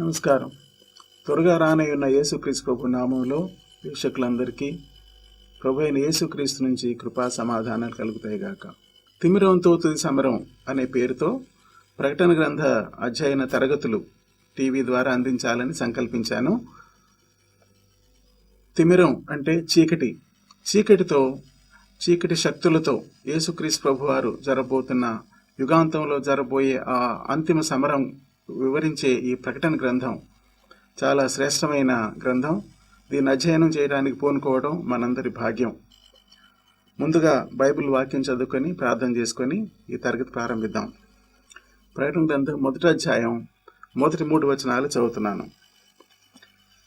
నమస్కారం. త్వరగా రానయ్యున్న యేసుక్రీస్తు ప్రభు నామంలో వీక్షకులందరికీ ప్రభు అయిన యేసుక్రీస్తు నుంచి కృపా సమాధానాలు కలుగుతాయి గాక. తిమిరంతో తుది సమరం అనే పేరుతో ప్రకటన గ్రంథ అధ్యయన తరగతులు టీవీ ద్వారా అందించాలని సంకల్పించాను. తిమిరం అంటే చీకటి. చీకటితో చీకటి శక్తులతో యేసుక్రీస్ ప్రభువారు జరబోతున్న యుగాంతంలో జరబోయే ఆ అంతిమ సమరం వివరించే ఈ ప్రకటన గ్రంథం చాలా శ్రేష్టమైన గ్రంథం. దీన్ని అధ్యయనం చేయడానికి పూనుకోవడం మనందరి భాగ్యం. ముందుగా బైబిల్ వాక్యం చదువుకొని ప్రార్థన చేసుకొని ఈ తరగతి ప్రారంభిద్దాం. ప్రకటన గ్రంథం మొదటి అధ్యాయం మొదటి మూడు వచనాలు చదువుతున్నాను.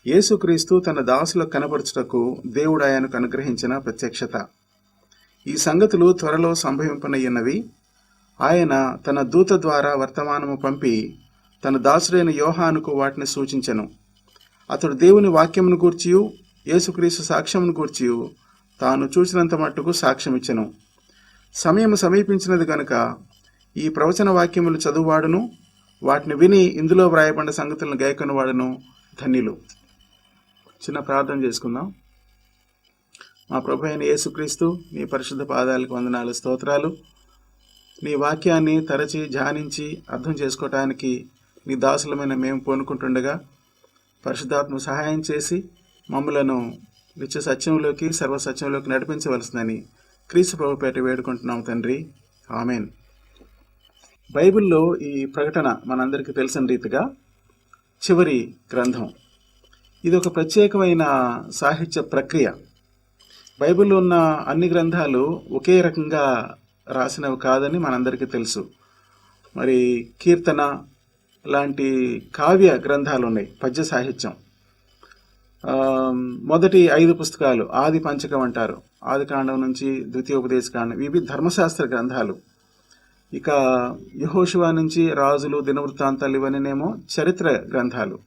యేసుక్రీస్తు తన దాసులకు కనపరచుటకు దేవుడు ఆయనకు అనుగ్రహించిన ప్రత్యక్షత. ఈ సంగతులు త్వరలో సంభవింపనయ్యున్నవి. ఆయన తన దూత ద్వారా వర్తమానము పంపి తన దాసుడైన యోహానుకు వాటిని సూచించెను. అతడు దేవుని వాక్యమును గూర్చియు యేసుక్రీస్తు సాక్ష్యమును గూర్చియు తాను చూసినంత మట్టుకు సాక్ష్యమిచ్చెను. సమయం సమీపించినది గనుక ఈ ప్రవచన వాక్యములు చదువువాడును వాటిని విని ఇందులో వ్రాయబడిన సంగతులను గాయకొనవాడును ధన్యులు. చిన్న ప్రార్థన చేసుకుందాం. మా ప్రభు అయిన యేసుక్రీస్తు నీ పరిశుద్ధ పాదాలకు వందనాలు స్తోత్రాలు. నీ వాక్యాన్ని తరచి ధ్యానించి అర్థం చేసుకోవటానికి నీ దాసులమైన మేము పూనుకుంటుండగా పరిశుద్ధాత్మ సహాయం చేసి మమ్మలను నిత్య సత్యంలోకి సర్వసత్యంలోకి నడిపించవలసిందని క్రీస్తు ప్రభుపేట వేడుకుంటున్నాం తండ్రి. ఆమెన్. బైబిల్లో ఈ ప్రకటన మనందరికీ తెలిసిన రీతిగా చివరి గ్రంథం. ఇది ఒక ప్రత్యేకమైన సాహిత్య ప్రక్రియ. బైబిల్లో ఉన్న అన్ని గ్రంథాలు ఒకే రకంగా రాసినవి కాదని మనందరికీ తెలుసు. మరి కీర్తన లాంటి కావ్య గ్రంథాలు ఉన్నాయి పద్య సాహిత్యం. మొదటి ఐదు పుస్తకాలు ఆది పంచకం అంటారు. ఆది కాండం నుంచి ద్వితీయోపదేశ కాండం ఇవి ధర్మశాస్త్ర గ్రంథాలు. ఇక యహోశివా నుంచి రాజులు దినవృత్తాంతాలు ఇవన్నీనేమో చరిత్ర గ్రంథాలు.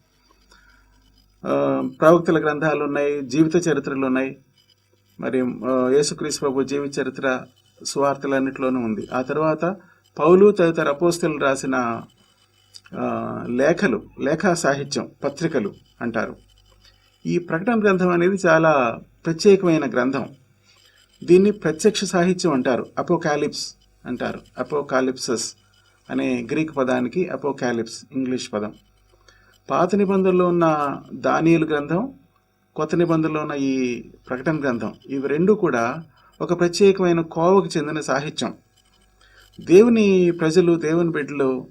ప్రవక్తల గ్రంథాలు ఉన్నాయి జీవిత చరిత్రలు ఉన్నాయి మరి యేసుక్రీస్ ప్రభు జీవిత చరిత్ర సువార్తలన్నింటిలోనూ ఉంది. ఆ తర్వాత పౌలు తదితర అపోస్తులు రాసిన లేఖలు లేఖా సాహిత్యం పత్రికలు అంటారు. ఈ ప్రకటన గ్రంథం అనేది చాలా ప్రత్యేకమైన గ్రంథం. దీన్ని ప్రత్యక్ష సాహిత్యం అంటారు అపోకాలిప్స్ అంటారు. అపోకాలిప్సస్ అనే గ్రీక్ పదానికి అపోకాలిప్స్ ఇంగ్లీష్ పదం. పాత నిబంధనలో ఉన్న దానియులు గ్రంథం కొత్త నిబంధనలో ఉన్న ఈ ప్రకటన గ్రంథం ఇవి రెండు కూడా ఒక ప్రత్యేకమైన కోవకు చెందిన సాహిత్యం. దేవుని ప్రజలు దేవుని బిడ్డలు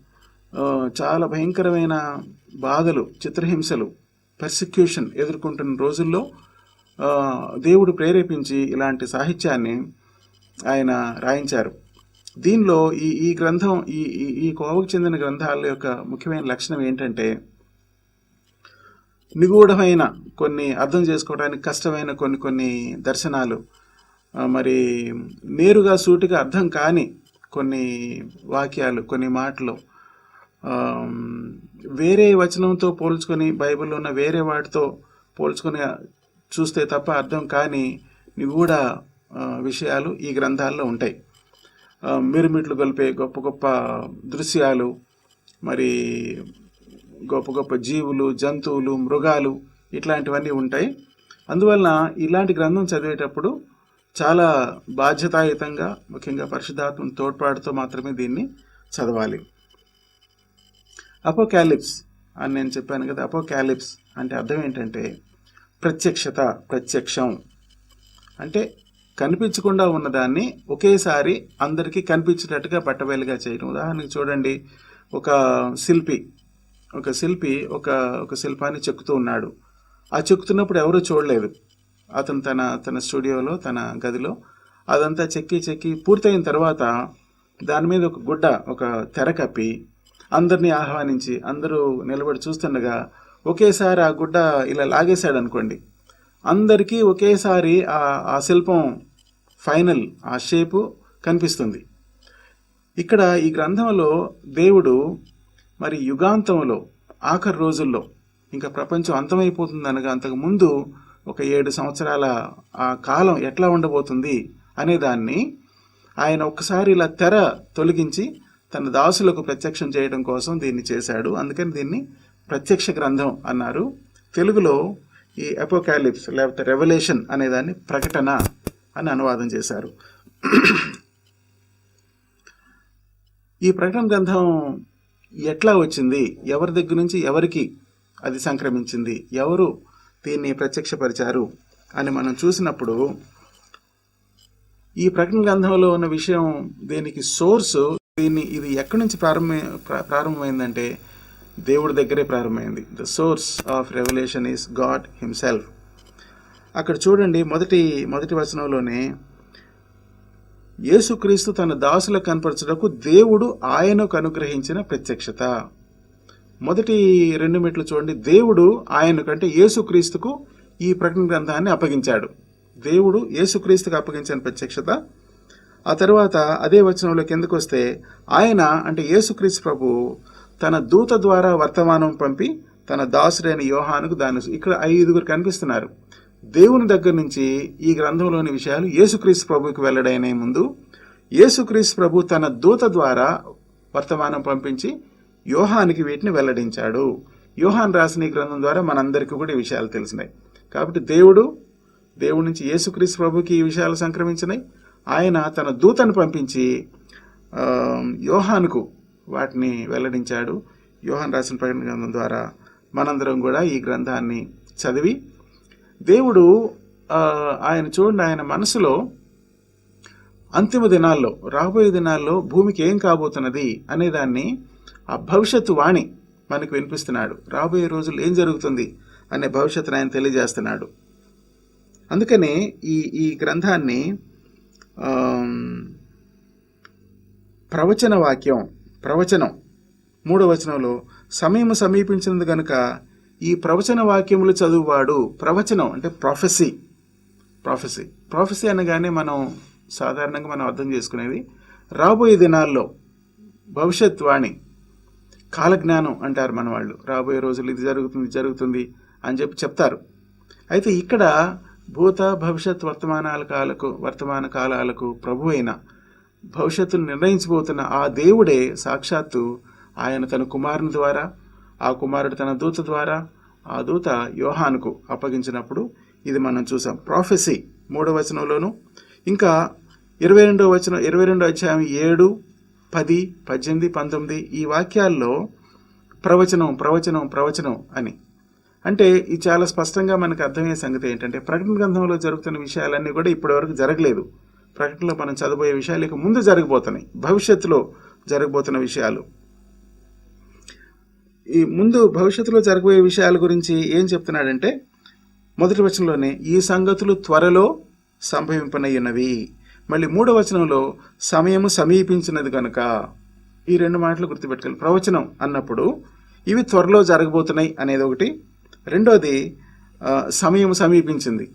చాలా భయంకరమైన బాధలు చిత్రహింసలు పర్సిక్యూషన్ ఎదుర్కొంటున్న రోజుల్లో దేవుడు ప్రేరేపించి ఇలాంటి సాహిత్యాన్ని ఆయన రాయించారు. దీనిలో ఈ ఈ గ్రంథం ఈ ఈ- ఈ కోవకు చెందిన గ్రంథాల యొక్క ముఖ్యమైన లక్షణం ఏంటంటే నిగూఢమైన కొన్ని అర్థం చేసుకోవడానికి కష్టమైన కొన్ని కొన్ని దర్శనాలు. మరి నేరుగా సూటిగా అర్థం కాని కొన్ని వాక్యాలు కొన్ని మాటలు వేరే వచనంతో పోల్చుకొని బైబిల్లో ఉన్న వేరే వాటితో పోల్చుకొని చూస్తే తప్ప అర్థం కాని నిగూఢ విషయాలు ఈ గ్రంథాల్లో ఉంటాయి. మిరుమిట్లు గొలిపే గొప్ప గొప్ప దృశ్యాలు మరి గొప్ప గొప్ప జీవులు జంతువులు మృగాలు ఇట్లాంటివన్నీ ఉంటాయి. అందువలన ఇలాంటి గ్రంథం చదివేటప్పుడు చాలా బాధ్యతాయుతంగా ముఖ్యంగా పరిశుద్ధాత్మ తోడ్పాటుతో మాత్రమే దీన్ని చదవాలి. అపోకాలిప్స్ అని నేను చెప్పాను కదా అపోకాలిప్స్ అంటే అర్థం ఏంటంటే ప్రత్యక్షత ప్రత్యక్షం. అంటే కనిపించకుండా ఉన్నదాన్ని ఒకేసారి అందరికీ కనిపించేటట్టుగా పట్టవేలుగా చేయడం ఉదాహరణకి చూడండి ఒక శిల్పి ఒక శిల్పి ఒక ఒక శిల్పాన్ని చెక్కుతూ ఉన్నాడు. ఆ చెక్కుతున్నప్పుడు ఎవరూ చూడలేదు. అతను తన తన స్టూడియోలో తన గదిలో అదంతా చెక్కి చెక్కి పూర్తయిన తర్వాత దాని మీద ఒక గుడ్డ ఒక తెర కప్పి అందరినీ ఆహ్వానించి అందరూ నిలబడి చూస్తుండగా ఒకేసారి ఆ గుడ్డ ఇలా లాగేశాడు అనుకోండి అందరికీ ఒకేసారి ఆ శిల్పం ఫైనల్ ఆ షేపు కనిపిస్తుంది. ఇక్కడ ఈ గ్రంథంలో దేవుడు మరి యుగాంతంలో ఆఖరి రోజుల్లో ఇంకా ప్రపంచం అంతమైపోతుంది అనగా అంతకు ముందు ఒక ఏడు సంవత్సరాల ఆ కాలం ఎట్లా ఉండబోతుంది అనే దాన్ని ఆయన ఒక్కసారి ఇలా తెర తొలగించి తన దాసులకు ప్రత్యక్షం చేయడం కోసం దీన్ని చేశాడు. అందుకని దీన్ని ప్రత్యక్ష గ్రంథం అన్నారు. తెలుగులో ఈ అపోకాలిప్స్ లేకపోతే రెవల్యూషన్ అనేదాన్ని ప్రకటన అని అనువాదం చేశారు. ఈ ప్రకటన గ్రంథం ఎట్లా వచ్చింది? ఎవరి దగ్గర నుంచి ఎవరికి అది సంక్రమించింది? ఎవరు దీన్ని ప్రత్యక్షపరిచారు అని మనం చూసినప్పుడు ఈ ప్రకటన గ్రంథంలో ఉన్న విషయం దీనికి సోర్స్ దీన్ని ఇది ఎక్కడి నుంచి ప్రారంభ ప్రారంభమైందంటే దేవుడి దగ్గరే ప్రారంభమైంది. The source of revolution is God himself అక్కడ చూడండి మొదటి మొదటి వచనంలోనే యేసుక్రీస్తు తన దాసులకు కనపరచుటకు దేవుడు ఆయనకు అనుగ్రహించిన ప్రత్యక్షత. మొదటి రెండు మెట్లు చూడండి దేవుడు ఆయనకు అంటే యేసుక్రీస్తుకు ఈ ప్రకటన గ్రంథాన్ని అప్పగించాడు. దేవుడు యేసుక్రీస్తుకు అప్పగించిన ప్రత్యక్షత ఆ తర్వాత అదే వచనంలో కిందకు వస్తే ఆయన అంటే యేసుక్రీస్తు ప్రభు తన దూత ద్వారా వర్తమానం పంపి తన దాసుడైన యోహానుకు దాని ఇక్కడ ఐదుగురు కనిపిస్తున్నారు. దేవుని దగ్గర నుంచి ఈ గ్రంథంలోని విషయాలు యేసుక్రీస్తు ప్రభుకి వెల్లడైన ముందు యేసుక్రీస్తు ప్రభు తన దూత ద్వారా వర్తమానం పంపించి యోహానికి వీటిని వెల్లడించాడు. యోహాన్ రాసిన ఈ గ్రంథం ద్వారా మనందరికీ కూడా ఈ విషయాలు తెలిసినాయి. కాబట్టి దేవుడు దేవుడి నుంచి యేసుక్రీస్తు ప్రభుకి ఈ విషయాలు సంక్రమించినాయి. ఆయన తన దూతను పంపించి యోహాన్కు యోహానుకు వాటిని వెల్లడించాడు. యోహాన్ రాసిన ప్రకటన గ్రంథం ద్వారా మనందరం కూడా ఈ గ్రంథాన్ని చదివి దేవుడు ఆయన చూడండి ఆయన మనసులో అంతిమ దినాల్లో రాబోయే దినాల్లో భూమికి ఏం కాబోతున్నది అనేదాన్ని ఆ భవిష్యత్తు వాణి మనకు వినిపిస్తున్నాడు. రాబోయే రోజులు ఏం జరుగుతుంది అనే భవిష్యత్తును ఆయన తెలియజేస్తున్నాడు. అందుకనే ఈ ఈ గ్రంథాన్ని ప్రవచన వాక్యం ప్రవచనం మూడవ వచనంలో సమయం సమీపించినది కనుక ఈ ప్రవచన వాక్యములు చదువువాడు ప్రవచనం అంటే ప్రొఫెసీ ప్రొఫెసీ ప్రొఫెసీ అనగానే మనం సాధారణంగా మనం అర్థం చేసుకునేది రాబోయే దినాల్లో భవిష్యత్వాణి కాలజ్ఞానం అంటారు మన వాళ్ళు. రాబోయే రోజులు ఇది జరుగుతుంది ఇది జరుగుతుంది అని చెప్పి చెప్తారు. అయితే ఇక్కడ భూత భవిష్యత్ వర్తమానాల కాలకు వర్తమాన కాలాలకు ప్రభు అయిన భవిష్యత్తును నిర్ణయించబోతున్న ఆ దేవుడే సాక్షాత్తు ఆయన తన కుమారుని ద్వారా ఆ కుమారుడు తన దూత ద్వారా ఆ దూత యోహానుకు అప్పగించినప్పుడు ఇది మనం చూసాం. ప్రాఫెసీ మూడవ వచనంలోను ఇంకా ఇరవై రెండవ వచనం ఇరవై రెండో అధ్యాయం ఏడు పది పద్దెనిమిది పంతొమ్మిది ఈ వాక్యాల్లో ప్రవచనం ప్రవచనం ప్రవచనం అని అంటే ఇది చాలా స్పష్టంగా మనకు అర్థమయ్యే సంగతి ఏంటంటే ప్రకటన గ్రంథంలో జరుగుతున్న విషయాలన్నీ కూడా ఇప్పటివరకు జరగలేదు. ప్రకటనలో మనం చదవబోయే విషయాలు ఇక ముందు జరగబోతున్నాయి. భవిష్యత్తులో జరగబోతున్న విషయాలు. ఈ ముందు భవిష్యత్తులో జరగబోయే విషయాల గురించి ఏం చెప్తున్నాడంటే మొదటి వచనంలోనే ఈ సంగతులు త్వరలో సంభవింపనయ్యున్నవి మళ్ళీ మూడవ వచనంలో సమయము సమీపించినది కనుక ఈ రెండు మాటలు గుర్తుపెట్టుకోవాలి. ప్రవచనం అన్నప్పుడు ఇవి త్వరలో జరగబోతున్నాయి అనేది ఒకటి. రెండోది సమయం సమీపించింది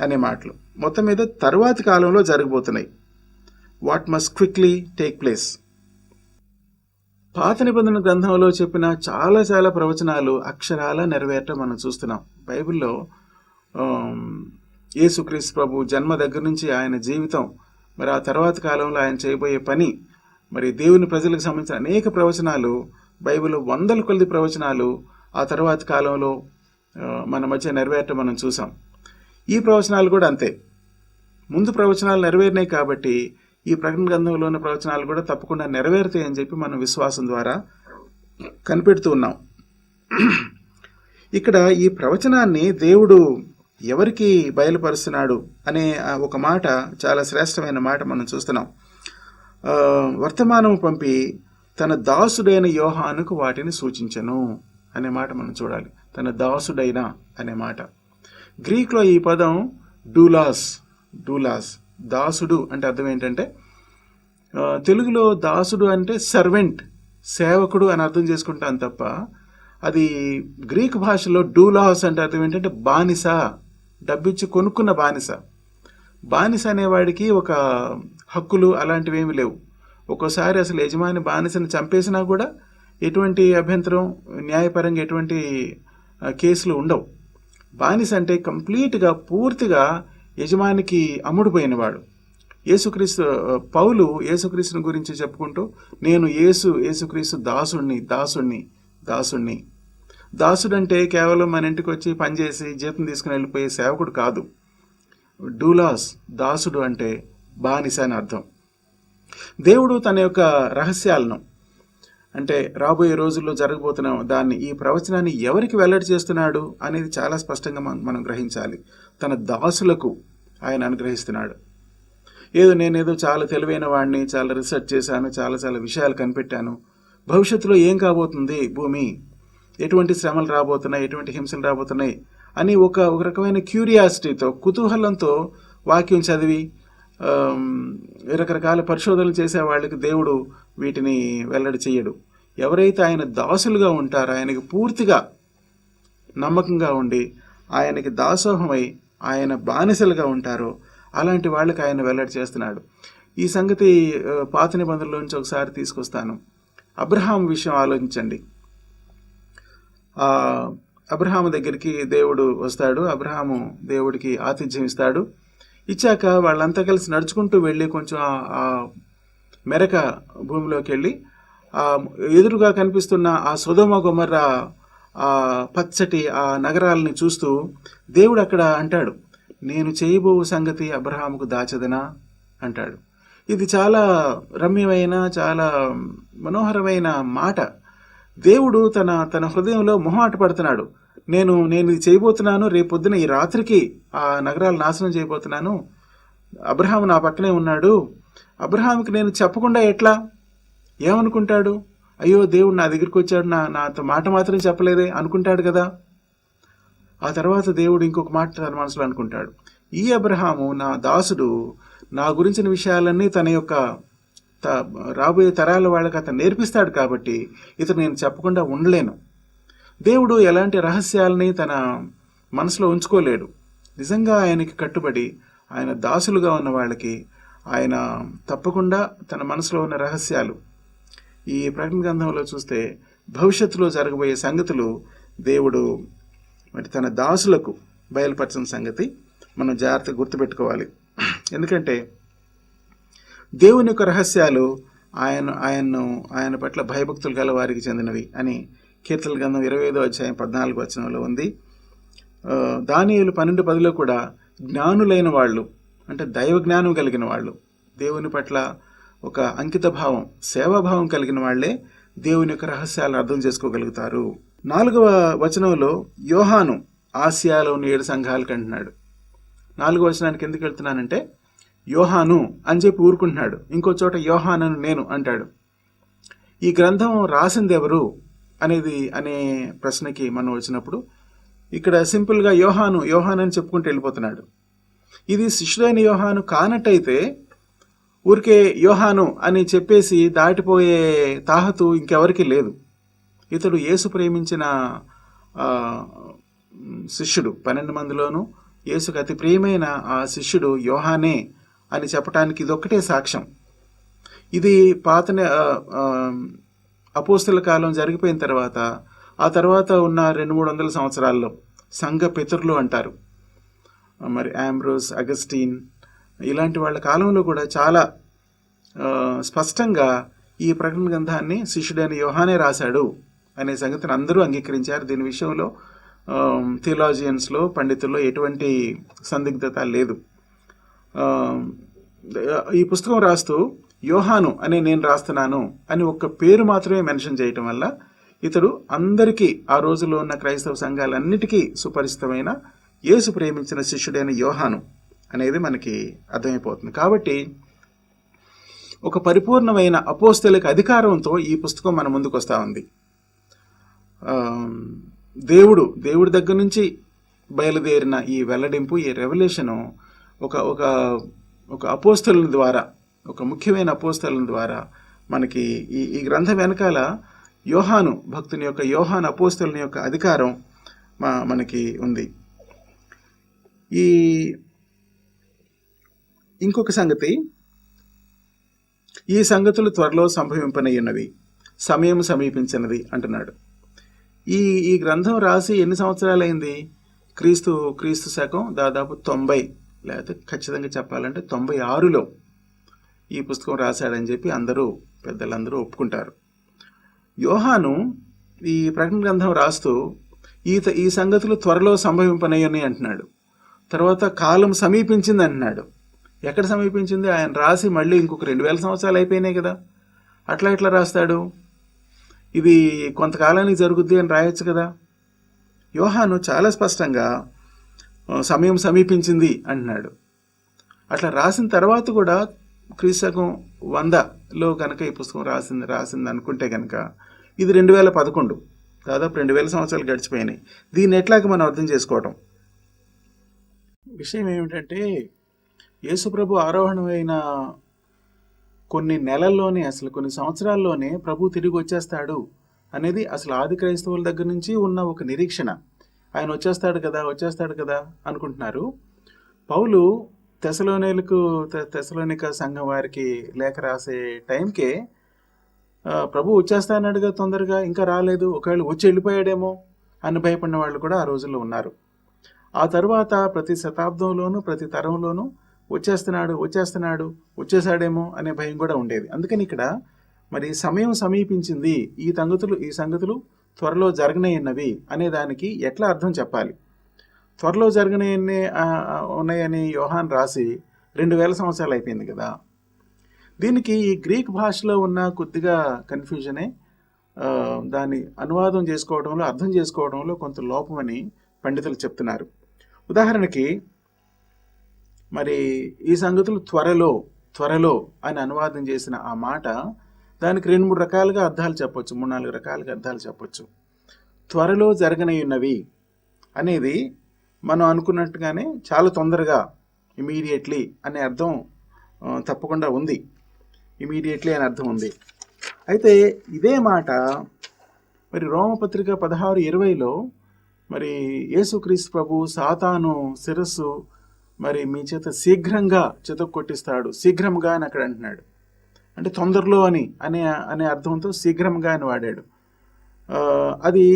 అనే మాటలు. మొత్తం మీద తరువాతి కాలంలో జరగబోతున్నాయి. What must quickly take place పాత నిబంధన గ్రంథంలో చెప్పిన చాలా చాలా ప్రవచనాలు అక్షరాల నెరవేరటం మనం చూస్తున్నాం. బైబిల్లో ఆమ్, యేసుక్రీస్తు ప్రభు జన్మ దగ్గర నుంచి ఆయన జీవితం మరి ఆ తర్వాత కాలంలో ఆయన చేయబోయే పని మరి దేవుని ప్రజలకు సంబంధించిన అనేక ప్రవచనాలు బైబిల్లో వందల కొద్ది ప్రవచనాలు ఆ తర్వాత కాలంలో మన మధ్య నెరవేరటం మనం చూసాం. ఈ ప్రవచనాలు కూడా అంతే. ముందు ప్రవచనాలు నెరవేరినాయి కాబట్టి ఈ ప్రకటన గ్రంథంలో ఉన్న ప్రవచనాలు కూడా తప్పకుండా నెరవేరుతాయి అని చెప్పి మనం విశ్వాసం ద్వారా కనిపెడుతూ ఉన్నాం. ఇక్కడ ఈ ప్రవచనాన్ని దేవుడు ఎవరికి బయలుపరుస్తున్నాడు అనే ఆ ఒక మాట చాలా శ్రేష్టమైన మాట మనం చూస్తున్నాం. వర్తమానం పంపి తన దాసుడైన యోహానుకు వాటిని సూచించను అనే మాట మనం చూడాలి. తన దాసుడైన అనే మాట. గ్రీక్లో ఈ పదం డూలాస్ డూలాస్ దాసుడు అంటే అర్థం ఏంటంటే తెలుగులో దాసుడు అంటే సర్వెంట్ సేవకుడు అని అర్థం చేసుకుంటాను తప్ప అది గ్రీక్ భాషలో డూలాస్ అంటే అర్థం ఏంటంటే బానిస డబ్బిచ్చి కొనుక్కున్న బానిస. బానిస అనేవాడికి ఒక హక్కులు అలాంటివి ఏమి లేవు. ఒక్కోసారి అసలు యజమాని బానిసని చంపేసినా కూడా ఎటువంటి అభ్యంతరం న్యాయపరంగా ఎటువంటి కేసులు ఉండవు. బానిస అంటే కంప్లీట్గా పూర్తిగా యజమానికి అమ్ముడుపోయినవాడు యేసుక్రీస్తు పౌలు యేసుక్రీస్తుని గురించి చెప్పుకుంటూ నేను యేసు యేసుక్రీస్తు దాసుణ్ణి దాసుణ్ణి దాసుణ్ణి. దాసుడు అంటే కేవలం మన ఇంటికి వచ్చి పనిచేసి జీతం తీసుకుని వెళ్ళిపోయే సేవకుడు కాదు. డూలాస్ దాసుడు అంటే బానిస అని అర్థం. దేవుడు తన యొక్క రహస్యాలను అంటే రాబోయే రోజుల్లో జరగబోతున్న దాన్ని ఈ ప్రవచనాన్ని ఎవరికి వెల్లడి చేస్తున్నాడు అనేది చాలా స్పష్టంగా మనం మనం గ్రహించాలి. తన దాసులకు ఆయన అనుగ్రహిస్తున్నాడు. ఏదో నేనేదో చాలా తెలివైన వాడిని చాలా రీసెర్చ్ చేశాను చాలా చాలా విషయాలు కనిపెట్టాను. భవిష్యత్తులో ఏం కాబోతుంది భూమి? ఎటువంటి శ్రమలు రాబోతున్నాయి? ఎటువంటి హింసలు రాబోతున్నాయి? అని ఒక ఒక రకమైన క్యూరియాసిటీతో కుతూహలంతో వాక్యం చదివి రకరకాల పరిశోధనలు చేసే వాళ్ళకి దేవుడు వీటిని వెల్లడి చేయడు ఎవరైతే ఆయన దాసులుగా ఉంటారో ఆయనకి పూర్తిగా నమ్మకంగా ఉండి ఆయనకి దాసోహమై ఆయన బానిసలుగా ఉంటారో అలాంటి వాళ్ళకి ఆయన వెల్లడి చేస్తున్నాడు. ఈ సంగతి పాత నిబంధనలోంచి ఒకసారి తీసుకొస్తాను. అబ్రహాం విషయం ఆలోచించండి. అబ్రహాము దగ్గరికి దేవుడు వస్తాడు. అబ్రహాము దేవుడికి ఆతిథ్యం ఇస్తాడు. ఇచ్చాక వాళ్ళంతా కలిసి నడుచుకుంటూ వెళ్ళి కొంచెం ఆ- మెరక భూమిలోకి వెళ్ళి ఆ ఎదురుగా కనిపిస్తున్న ఆ సుధమ గుమర్ర ఆ పచ్చటి ఆ నగరాలని చూస్తూ దేవుడు అక్కడ అంటాడు నేను చేయబో సంగతి అబ్రహాముకు దాచదనా? అంటాడు. ఇది చాలా రమ్యమైన చాలా మనోహరమైన మాట. దేవుడు తన తన హృదయంలో మొహాట పడుతున్నాడు నేను నేను ఇది చేయబోతున్నాను రేపొద్దున ఈ రాత్రికి ఆ నగరాలు నాశనం చేయబోతున్నాను. అబ్రహాం నా పక్కనే ఉన్నాడు. అబ్రహాంకి నేను చెప్పకుండా ఎట్లా? ఏమనుకుంటాడు? అయ్యో దేవుడు నా దగ్గరికి వచ్చాడు నా నాతో మాట మాత్రం చెప్పలేదే అనుకుంటాడు కదా. ఆ తర్వాత దేవుడు ఇంకొక మాట తన మనసులో అనుకుంటాడు. ఈ అబ్రహాము నా దాసుడు నా గురించిన విషయాలన్నీ తన యొక్క త- రాబోయే తరాల వాళ్ళకి అతను నేర్పిస్తాడు కాబట్టి ఇతను నేను చెప్పకుండా ఉండలేను. దేవుడు ఎలాంటి రహస్యాలని తన మనసులో ఉంచుకోలేడు. నిజంగా ఆయనకి కట్టుబడి ఆయన దాసులుగా ఉన్న వాళ్ళకి ఆయన తప్పకుండా తన మనసులో ఉన్న రహస్యాలు. ఈ ప్రకటన గ్రంథంలో చూస్తే భవిష్యత్తులో జరగబోయే సంగతులు దేవుడు మరి తన దాసులకు బయలుపరచిన సంగతి మనం జాగ్రత్తగా గుర్తుపెట్టుకోవాలి. ఎందుకంటే దేవుని యొక్క రహస్యాలు ఆయన ఆయన్ను ఆయన పట్ల భయభక్తులు గల వారికి చెందినవి అని కీర్తన గ్రంథం ఇరవై ఐదో అధ్యాయం పద్నాలుగు వచనంలో ఉంది. దానియులు పన్నెండు పదిలో కూడా జ్ఞానులైన వాళ్ళు అంటే దైవ జ్ఞానం కలిగిన వాళ్ళు దేవుని పట్ల ఒక అంకిత భావం సేవాభావం కలిగిన వాళ్ళే దేవుని యొక్క రహస్యాలను అర్థం చేసుకోగలుగుతారు. నాలుగవ వచనంలో యోహాను ఆసియాలోని ఏడు సంఘాలకు అంటున్నాడు నాలుగవ వచనానికి ఎందుకు వెళ్తున్నానంటే యోహాను అని చెప్పి ఊరుకుంటున్నాడు. ఇంకో చోట యోహానను నేను అంటాడు. ఈ గ్రంథం రాసింది ఎవరు? అనేది అనే ప్రశ్నకి మనం వచ్చినప్పుడు ఇక్కడ సింపుల్గా యోహాను యోహాన్ అని చెప్పుకుంటూ వెళ్ళిపోతున్నాడు. ఇది శిష్యుడైన యోహాను కానట్టయితే ఊరికే యోహాను అని చెప్పేసి దాటిపోయే తాహతు ఇంకెవరికి లేదు. ఇతడు యేసు ప్రేమించిన శిష్యుడు పన్నెండు మందిలోనూ యేసుకు అతి ప్రియమైన ఆ శిష్యుడు యోహానే అని చెప్పడానికి ఇదొక్కటే సాక్ష్యం. ఇది పాత అపోస్తుల కాలం జరిగిపోయిన తర్వాత ఆ తర్వాత ఉన్న రెండు మూడు వందల సంవత్సరాల్లో సంఘ పితరులు అంటారు. మరి ఆంబ్రోస్ అగస్టీన్ ఇలాంటి వాళ్ళ కాలంలో కూడా చాలా స్పష్టంగా ఈ ప్రకటన గ్రంథాన్ని శిష్యుడైన యోహానే రాశాడు అనే సంగతిని అందరూ అంగీకరించారు. దీని విషయంలో థియలాజియన్స్లో పండితుల్లో ఎటువంటి సందిగ్ధత లేదు. ఈ పుస్తకం రాస్తూ యోహాను అనే నేను రాస్తున్నాను అని ఒక్క పేరు మాత్రమే మెన్షన్ చేయటం వల్ల ఇతడు అందరికీ ఆ రోజుల్లో ఉన్న క్రైస్తవ సంఘాలన్నిటికీ సుపరిచితమైన యేసు ప్రేమించిన శిష్యుడైన యోహాను అనేది మనకి అర్థమైపోతుంది. కాబట్టి ఒక పరిపూర్ణమైన అపోస్తలిక అధికారంతో ఈ పుస్తకం మన ముందుకు వస్తూ ఉంది. దేవుడు దేవుడి దగ్గర నుంచి బయలుదేరిన ఈ వెల్లడింపు ఈ రెవల్యూషను ఒక ఒక ఒక అపోస్తలుల ద్వారా ఒక ముఖ్యమైన అపోస్తలం ద్వారా మనకి ఈ ఈ గ్రంథం వెనకాల యోహాను భక్తుని యొక్క యోహాను అపోస్తలని యొక్క అధికారం మా మనకి ఉంది. ఈ ఇంకొక సంగతి ఈ సంగతులు త్వరలో సంభవింపనయ్యున్నవి సమయం సమీపించినది అంటున్నాడు. ఈ ఈ గ్రంథం రాసి ఎన్ని సంవత్సరాలైంది? క్రీస్తు క్రీస్తు శకం దాదాపు తొంభై లేకపోతే ఖచ్చితంగా చెప్పాలంటే తొంభై ఆరులో. ఈ పుస్తకం రాశాడని చెప్పి అందరూ పెద్దలందరూ ఒప్పుకుంటారు. యోహాను ఈ ప్రకటన గ్రంథం రాస్తూ ఈ ఈ సంగతులు త్వరలో సంభవింపనయ్యని అంటున్నాడు. తర్వాత కాలం సమీపించింది అంటున్నాడు. ఎక్కడ సమీపించింది? ఆయన రాసి మళ్ళీ ఇంకొక రెండు వేల సంవత్సరాలు అయిపోయినాయి కదా. అట్లా ఎట్లా రాస్తాడు? ఇది కొంతకాలానికి జరుగుద్ది అని రాయొచ్చు కదా. యోహాను చాలా స్పష్టంగా సమయం సమీపించింది అంటున్నాడు. అట్లా రాసిన తర్వాత కూడా క్రీశకం వందలో కనుక ఈ పుస్తకం రాసింది రాసింది అనుకుంటే కనుక ఇది రెండు వేల పదకొండు. దాదాపు రెండు వేల సంవత్సరాలు గడిచిపోయినాయి. దీన్ని ఎట్లాగ మనం అర్థం చేసుకోవటం? విషయం ఏమిటంటే యేసుప్రభు ఆరోహణమైన కొన్ని నెలల్లోనే అసలు కొన్ని సంవత్సరాల్లోనే ప్రభు తిరిగి వచ్చేస్తాడు అనేది అసలు ఆది క్రైస్తవుల దగ్గర నుంచి ఉన్న ఒక నిరీక్షణ. ఆయన వచ్చేస్తాడు కదా వచ్చేస్తాడు కదా అనుకుంటున్నారు. పౌలు తెసలోనేలకు తెసలోనిక సంఘం వారికి లేఖ రాసే టైంకే ప్రభు ప్రభు వచ్చేస్తానడుగా తొందరగా ఇంకా రాలేదు ఒకవేళ వచ్చి వెళ్ళిపోయాడేమో అని భయపడిన వాళ్ళు కూడా ఆ రోజుల్లో ఉన్నారు. ఆ తర్వాత ప్రతి శతాబ్దంలోనూ ప్రతి తరంలోనూ వచ్చేస్తున్నాడు వచ్చేస్తున్నాడు వచ్చేసాడేమో అనే భయం కూడా ఉండేది. అందుకని ఇక్కడ మరి సమయం సమీపించింది ఈ సంగతులు ఈ సంగతులు త్వరలో జరగనేయన్నవి అనే దానికి ఎట్లా అర్థం చెప్పాలి? త్వరలో జరగనయన్ని ఉన్నాయని యోహాన్ రాసి రెండు వేల సంవత్సరాలు అయిపోయింది కదా. దీనికి ఈ గ్రీక్ భాషలో ఉన్న కొద్దిగా కన్ఫ్యూజనే దాన్ని అనువాదం చేసుకోవడంలో అర్థం చేసుకోవడంలో కొంత లోపమని పండితులు చెప్తున్నారు. ఉదాహరణకి మరి ఈ సంగతులు త్వరలో త్వరలో అని అనువాదం చేసిన ఆ మాట దానికి రెండు మూడు రకాలుగా అర్థాలు చెప్పొచ్చు మూడు నాలుగు రకాలుగా అర్థాలు చెప్పొచ్చు. త్వరలో జరగనయున్నవి అనేది మనం అనుకున్నట్టుగానే చాలా తొందరగా ఇమీడియట్లీ అనే అర్థం తప్పకుండా ఉంది. ఇమీడియట్లీ అనే అర్థం ఉంది. అయితే ఇదే మాట మరి రోమపత్రిక పదహారు ఇరవైలో మరి యేసుక్రీస్తు ప్రభు సాతాను శిరస్సు మరి మీ చేత శీఘ్రంగా చేత కొట్టిస్తాడు శీఘ్రంగా అని అక్కడ అంటున్నాడు. అంటే తొందరలో అని అనే అనే అర్థంతో శీఘ్రంగా అని వాడాడు. అది